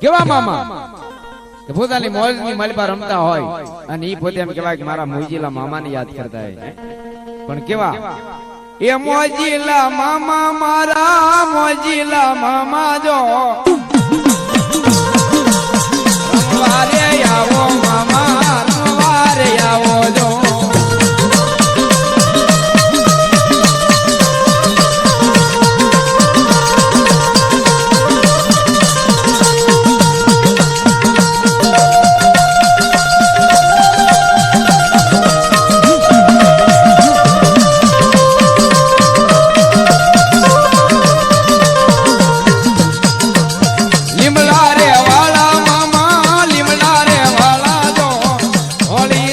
કેવા મામા? કે પોતાની મોજની માલિપા રમતા હોય અને એ પોતે એમ કહેવાય કે મારા મોજીલા મામાને યાદ કરતા હોય પણ કેવા? એ મોજીલા મામા મારા મોજીલા મામા જો Oli.